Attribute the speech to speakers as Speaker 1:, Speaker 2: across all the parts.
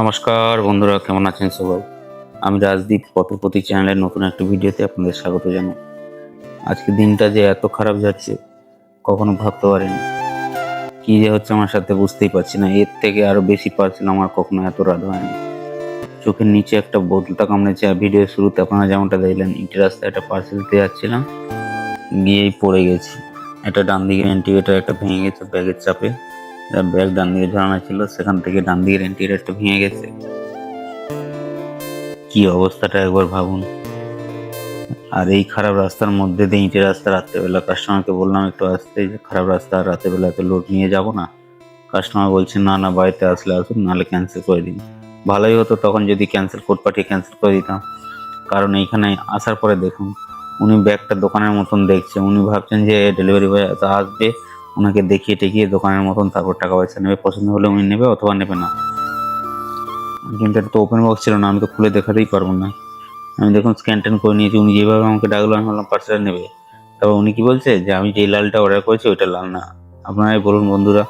Speaker 1: নমস্কার বন্ধুরা, কেমন আছেন সবাই? আমি রাজদীপ পথপতি চ্যানেলের নতুন একটা ভিডিওতে আপনাদের স্বাগত জানাই। আজকে দিনটা যে এত খারাপ যাচ্ছে, কখনো ভাবতে পারিনি। কি যে হচ্ছে আমার সাথে বুঝতেই পারছি না, এর থেকে আরও বেশি পারছিল আমার কখনো এত রাত হয়নি। চোখের নিচে একটা বোতলটা কামড়েছে, আর ভিডিও শুরুতে আপনারা যেমনটা দেখলেন ইটের রাস্তায় একটা পার্সেল দিতে যাচ্ছিলাম, গিয়েই পড়ে গেছি। একটা ডান দিকের ভেন্টিলেটার একটা ভেঙে গেছে ব্যাগের চাপে। ব্যাগ ডান দিকে ঝরানো ছিল, সেখান থেকে ডান দিকের ভেন্টিলেটারটা ভেঙে গেছে। কি অবস্থাটা একবার ভাবুন। আর এই খারাপ রাস্তার মধ্যে দিয়ে ইটের রাস্তা রাত্রেবেলা কাস্টমারকে বললাম একটু আসতে, যে খারাপ রাস্তা, রাত্রেবেলা এত লোড নিয়ে যাব না। কাস্টমার বলছে, না না, বাড়িতে আসলে আসুন, নাহলে ক্যান্সেল করে দিন। ভালোই হতো তখন যদি ক্যান্সেল কোড পাঠিয়ে ক্যান্সেল করে দিতাম। কারণ এইখানে আসার পরে দেখুন, উনি ব্যাগটা দোকানের মতন দেখছে। উনি ভাবছেন যে ডেলিভারি বয় আসবে ওনাকে দেখিয়ে টেকিয়ে দোকানের মতন তারপর টাকা পয়সা নেবে। পছন্দ হলে উনি নেবে, অথবা নেবে না। কিন্তু এটা তো ওপেন বক্স ছিল না, আমি তো খুলে দেখাতেই পারব না। আমি দেখুন স্ক্যান ট্যান করে নিয়েছি, উনি যেভাবে আমাকে ডাকলো, আমি বললাম পার্সেলটা নেবে। তারপর উনি কি বলছে? যে আমি যে লালটা অর্ডার করেছি, ওইটা লাল না। আপনারাই বলুন বন্ধুরা,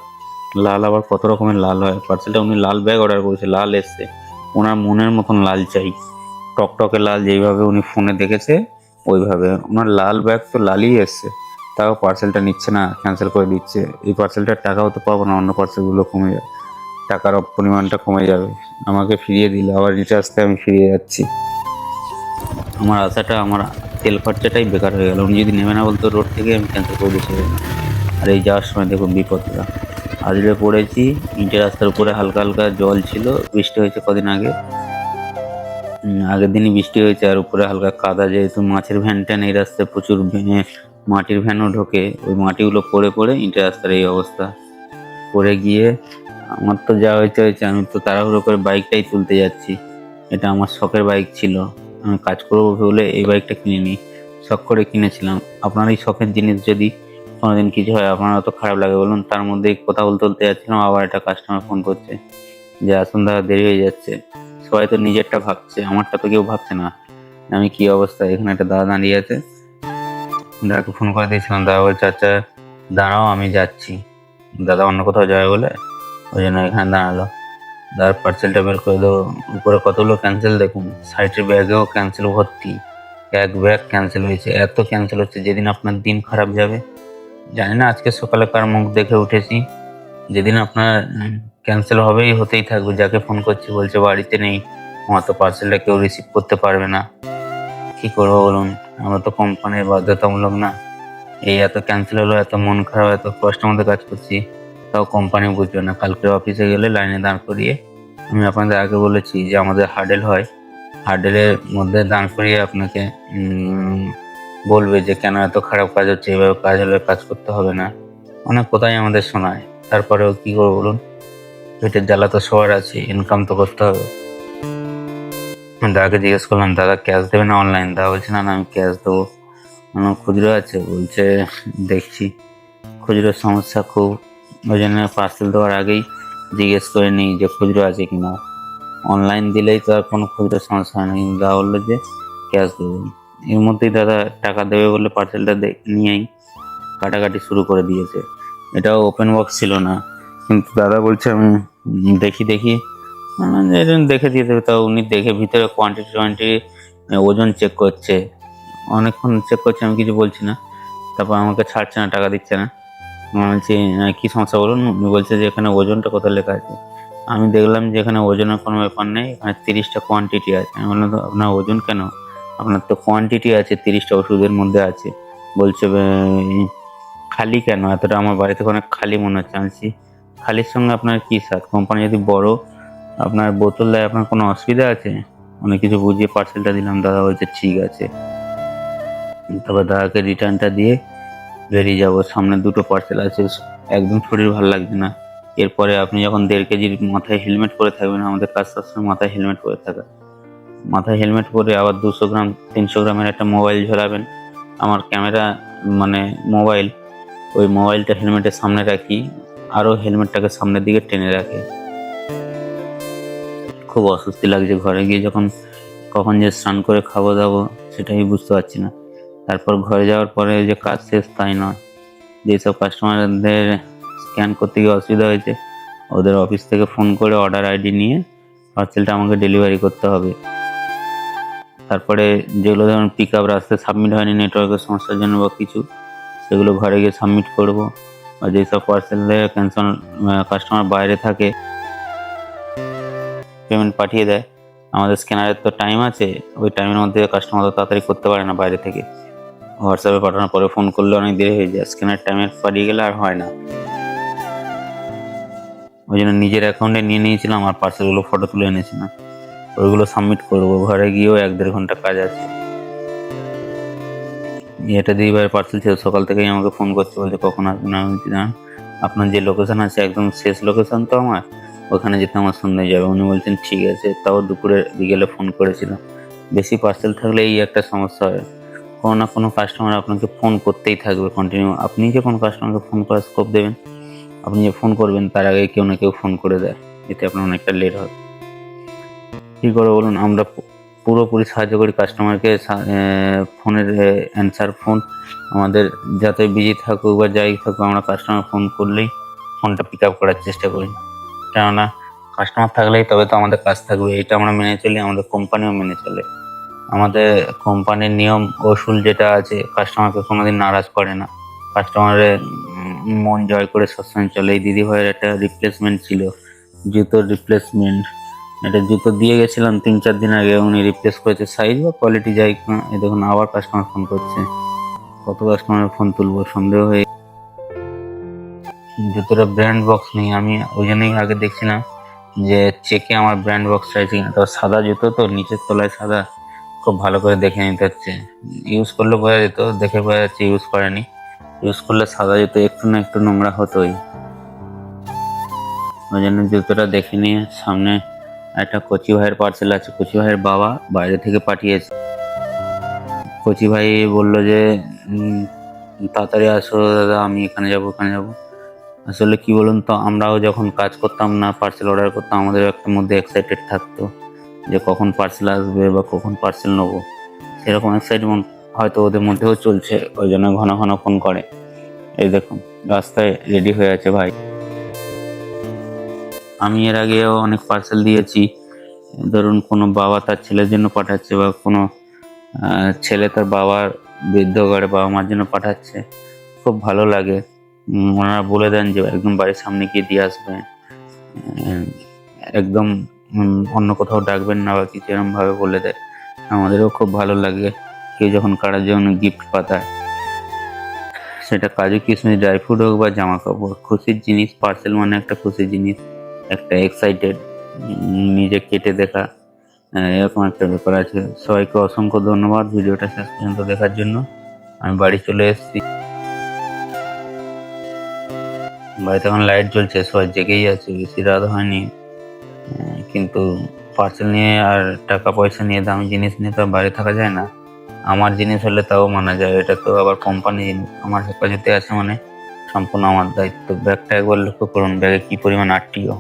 Speaker 1: লাল আবার কত রকমের লাল হয়? পার্সেলটা উনি লাল ব্যাগ অর্ডার করেছে, লাল এসছে। ওনার মনের মতন লাল চাই। টকটকে লাল যেইভাবে উনি ফোনে দেখেছে, ওইভাবে। ওনার লাল ব্যাগ তো লালই এসছে। তাও পার্সেলটা নিচ্ছে না ক্যান্সেল করে দিচ্ছে। এই পার্সেলটার টাকাও তো পাবো না, অন্য পার্সেলগুলো কমে যাবে। টাকার পরিমাণটা কমে যাবে। আমাকে ফিরিয়ে দিলে, আবার নিচে আসতে আমি ফিরিয়ে যাচ্ছি। আমার আশাটা, আমার তেল খরচাটাই বেকার হয়ে গেল। উনি যদি নেবে না বলতো রোড থেকে আমি ক্যান্সেল করে না আর এই যাওয়ার সময় দেখুন বিপদটা। আজকে পড়েছি ইটের রাস্তার উপরে হালকা হালকা জল ছিল, বৃষ্টি হয়েছে কদিন আগে। আগের দিনই বৃষ্টি হয়েছে, আর উপরে হালকা কাদা, যেহেতু মাছের ভ্যান ট্যান এই রাস্তায় প্রচুর ভেঙে মাটির ভ্যানও ঢোকে, ওই মাটিগুলো পড়ে পড়ে ইটের রাস্তার এই অবস্থা। পড়ে গিয়ে আমার তো যা হয়েছে হয়েছে আমি তো তাড়াহুড়ো করে বাইকটাই তুলতে যাচ্ছি। এটা আমার শখের বাইক ছিল। আমি কাজ করব বলে এই বাইকটা কিনে নিই শখ করে কিনেছিলাম। আপনার এই শখের জিনিস যদি কোনোদিন কিছু হয়, আপনার তো খারাপ লাগে। বলুন, তার মধ্যে কথা বলতে বলতে যাচ্ছিলাম, আবার একটা কাস্টমার ফোন করছে। যে, আসুন দাদা, দেরি হয়ে যাচ্ছে। সবাই তো নিজেরটা ভাবছে, আমারটা তো কেউ ভাবছে না। আমি কি অবস্থা এখানে একটা দাদা দাঁড়িয়ে আছে। দাদাকে ফোন করে দিয়েছিলাম দাদা বলছে আচ্ছা দাঁড়াও, আমি যাচ্ছি। দাদা অন্য কোথাও যাবে বলে ওই জন্য এখানে দাঁড়াল। দাদার পার্সেলটা বের করে দেবো। উপরে কতগুলো ক্যান্সেল দেখুন। সাইডের ব্যাগেও ক্যান্সেল ভর্তি। এক ব্যাগ ক্যান্সেল হয়েছে। এত ক্যান্সেল হচ্ছে, যেদিন আপনার দিন খারাপ যাবে। জানি না, আজকে সকালে কার মুখ দেখে উঠেছি। যেদিন আপনার ক্যান্সেল হবেই, হতেই থাকবে। যাকে ফোন করছি, বলছে, বাড়িতে নেই। আমার তো পার্সেলটা কেউ রিসিভ করতে পারবে না। কি করব বলুন? আমরা তো কোম্পানির বাধ্যতামূলক না। এই এত ক্যান্সেল হলো, এত মন খারাপ, এত কষ্ট মধ্যে কাজ করছি। তাও কোম্পানি বুঝবে না। কালকে অফিসে গেলে লাইনে দাঁড় করিয়ে আমি আপনাদের আগে বলেছি যে আমাদের হার্ডেল হয়। হার্ডেলের মধ্যে দাঁড় করিয়ে আপনাকে বলবে যে কেন এত খারাপ কাজ হচ্ছে, এভাবে কাজ হলে কাজ করতে হবে না। অনেক কোথায় আমাদের শোনায়। তারপরেও কী করব বলুন? পেটের জ্বালা তো সবার আছে ইনকাম তো করতে হবে। দাদাকে জিজ্ঞেস করলাম, দাদা ক্যাশ দেবে না অনলাইন দাদা বলছে, না না, আমি ক্যাশ দেবো। আমার খুচরো আছে, বলছে, দেখছি। খুচরোর সমস্যা খুব, ওই জন্য পার্সেল দেওয়ার আগেই জিজ্ঞেস করে নিই যে খুচরো আছে কিনা। অনলাইন দিলেই তো আর কোনো খুচরো সমস্যা হয় না দাদা বলল যে ক্যাশ দেবো। এর মধ্যেই দাদা টাকা দেবে বলে পার্সেলটা নিয়েই কাটাকাটি শুরু করে দিয়েছে। এটাও ওপেন বক্স ছিল না, কিন্তু দাদা বলছে, আমি দেখি দেখি। যে এটা দেখে দিয়ে দেবে তাও উনি দেখে ভিতরে কোয়ান্টিটি টোয়ান্টিটি ওজন চেক করছে। অনেকক্ষণ চেক করছে আমি কিছু বলছি না। তারপর আমাকে ছাড়ছে না টাকা দিচ্ছে না। আমি বলছি "আহ, কি সমস্যা বলুন? উনি বলছে যে এখানে ওজনটা কোথায় লেখা আছে? আমি দেখলাম যে এখানে ওজনের কোনো ব্যাপার নেই এখানে তিরিশটা কোয়ান্টিটি আছে। আমি বললাম তো আপনার ওজন কেন? আপনার তো কোয়ান্টিটি আছে তিরিশটা ওষুধের মধ্যে আছে। বলছে খালি কেন? এতটা আমার বাড়িতে অনেক খালি মনে হচ্ছে। আমি খালির সঙ্গে আপনার কি সাথ কোম্পানি যদি বড় আপনার বোতল দেয়, আপনার কোনো অসুবিধা আছে? অনেক কিছু বুঝিয়ে পার্সেলটা দিলাম, দাদা বলছে ঠিক আছে। তারপর দাদাকে রিটার্নটা দিয়ে বেরিয়ে যাব, সামনে দুটো পার্সেল আছে, একদম শরীর ভালো লাগছে না। এরপরে আপনি যখন দেড় কেজির মাথায় হেলমেট পরে থাকবেন, আমাদের কাজ সবসময় মাথায় হেলমেট পরে থাকা। মাথায় হেলমেট পরে আবার দুশো গ্রাম, তিনশো গ্রামের একটা মোবাইল ঝোলাবেন। আমার ক্যামেরা মানে মোবাইল ওই মোবাইলটা হেলমেটের সামনে রাখি, আরও হেলমেটটাকে সামনের দিকে টেনে রাখে। খুব অস্বস্তি লাগছে ঘরে গিয়ে যখন, কখন যে স্নান করে খাব দাবো সেটাই বুঝতে পারছি না। তারপর ঘরে যাওয়ার পরে যে কাজ শেষ তাই নয়। যেসব কাস্টমারদের স্ক্যান করতে গিয়ে অসুবিধা হয়েছে, ওদের অফিস থেকে ফোন করে অর্ডার আইডি নিয়ে পার্সেলটা আমাকে ডেলিভারি করতে হবে। তারপরে যেগুলো ধরুন পিক আপ রাস্তায় সাবমিট হয়নি নেটওয়ার্কের সমস্যার জন্য বা কিছু, সেগুলো ঘরে গিয়ে সাবমিট করব। বা যেসব পার্সেলে ক্যান্সেল কাস্টমার বাইরে থাকে পেমেন্ট পাঠিয়ে দেয়। আমাদের স্ক্যানারের তো টাইম আছে, ওই টাইমের মধ্যে কাস্টমার তো তাড়াতাড়ি করতে পারে না বাইরে থেকে। হোয়াটসঅ্যাপে পাঠানোর পরে ফোন করলে অনেক দেরি হয়ে যায় স্ক্যানার টাইমে পাঠিয়ে গেলে আর হয় না। ওই জন্য নিজের অ্যাকাউন্টে নিয়ে নিয়েছিলাম, আর পার্সেলগুলো ফটো তুলে এনেছিলাম। ওইগুলো সাবমিট করব, ঘরে গিয়েও এক দেড় ঘণ্টা কাজ আছে। এটা দিয়ে ভাই পার্সেল ছিল, সকাল থেকেই আমাকে ফোন করছে, বলছে কখন আসবেন আমি আপনার যে লোকেশন আছে একদম শেষ লোকেশান তো আমার ওখানে যেতে আমার সন্ধ্যে যাবে। উনি বলছেন, ঠিক আছে। তাও দুপুরে বিকেলে ফোন করেছিলাম বেশি পার্সেল থাকলে এই একটা সমস্যা হয়। কোনো না কোনো কাস্টমার আপনাকে ফোন করতেই থাকবে কন্টিনিউ আপনি যে কোনো কাস্টমারকে ফোন করার স্কোপ দেবেন, আপনি যে ফোন করবেন, তার আগে কেউ না কেউ ফোন করে দেয়। এতে আপনার অনেকটা লেট হবে। কী করে বলুন, আমরা পুরোপুরি সাহায্য করি কাস্টমারকে ফোনের অ্যান্সার ফোন আমাদের যাতে বিজি থাকুক বা যাই থাকুক, আমরা কাস্টমার ফোন করলেই ফোনটা পিক আপ করার চেষ্টা করি। কেননা কাস্টমার থাকলেই তবে তো আমাদের কাজ থাকবে। এটা আমরা মেনে চলি, আমাদের কোম্পানিও মেনে চলে। আমাদের কোম্পানির নিয়ম ওসুল যেটা আছে কাস্টমারকে কোনোদিন নারাজ করে না। কাস্টমারের মন জয় করে সবসময় চলে। এই দিদি ভাইয়ের একটা রিপ্লেসমেন্ট ছিল, জুতোর রিপ্লেসমেন্ট এটা জুতো দিয়ে গেছিলাম তিন চার দিন আগে, উনি রিপ্লেস করেছে সাইজ বা কোয়ালিটি যাই দেখুন আবার কাস্টমার ফোন করছে। কত কাস্টমারের ফোন তুলবো, সন্দেহ হয়ে জুতোটা ব্র্যান্ড বক্স নেই, আমি ওই জন্যই আগে দেখছিলাম যে চেকে আমার ব্র্যান্ড বক্স চাইছে তো সাদা জুতো তো, নিচের তলায় সাদা। খুব ভালো করে দেখে নিতে হচ্ছে। ইউজ করলে বোঝা যেত, দেখে বোঝা যাচ্ছে ইউজ করেনি। ইউজ করলে সাদা জুতো একটু না একটু নোংরা হতোই। ওই জন্য জুতোটা দেখে নিয়ে সামনে একটা কচি ভাইয়ের পার্সেল আছে। কচি ভাইয়ের বাবা বাইরে থেকে পাঠিয়েছে। কচি ভাই বলল যে তাড়াতাড়ি আসো দাদা, আমি এখানে যাব, ওখানে যাব। আসলে কি বলুন তো, আমরাও যখন কাজ করতাম না পার্সেল অর্ডার করতাম, আমাদের একটা মধ্যে এক্সাইটেড থাকতো যে কখন পার্সেল আসবে বা কখন পার্সেল নেব। সেরকম এক্সাইটমেন্ট হয়তো ওদের মধ্যেও চলছে, ওই জন্য ঘন ঘন ফোন করে। এই দেখুন, রাস্তায় রেডি হয়ে আছে ভাই। আমি এর আগেও অনেক পার্সেল দিয়েছি। ধরুন কোনো বাবা তার ছেলের জন্য পাঠাচ্ছে বা কোনো ছেলে তার বাবার বৃদ্ধ ঘরে বাবা মার জন্য পাঠাচ্ছে। খুব ভালো লাগে। ওনারা বলে দেন যে একদম বাড়ির সামনে গিয়ে দিয়ে আসবেন উম, একদম অন্য কোথাও ডাকবেন না বা কিছু এরকম ভাবে বলে দেয়। আমাদেরও খুব ভালো লাগে কেউ যখন কারার জন্য গিফট পাতায় সেটা কাজু কিশমিশ ড্রাই ফ্রুট হোক বা জামা কাপড় খুশির জিনিস পার্সেল মানে একটা খুশির জিনিস একটা এক্সাইটেড নিজে কেটে দেখা এরকম একটা ব্যাপার আছে। সবাইকে অসংখ্য ধন্যবাদ ভিডিওটা শেষ পর্যন্ত দেখার জন্য। আমি বাড়ি চলে এসেছি। বাড়িতে এখন লাইট জ্বলছে, সবাই জেগেই আছে, বেশি রাত হয়নি। কিন্তু পার্সেল নিয়ে আর টাকা পয়সা নিয়ে দামি জিনিস নিয়ে তো বাড়ি থাকা যায় না। আমার জিনিস হলে তাও মানা যায়, এটা তো আবার কোম্পানি আমার হেফাজতে আছে মানে সম্পূর্ণ আমার দায়িত্ব। ব্যাগটা একবার লক্ষ্য করুন, ব্যাগে কী পরিমাণ আটটিও।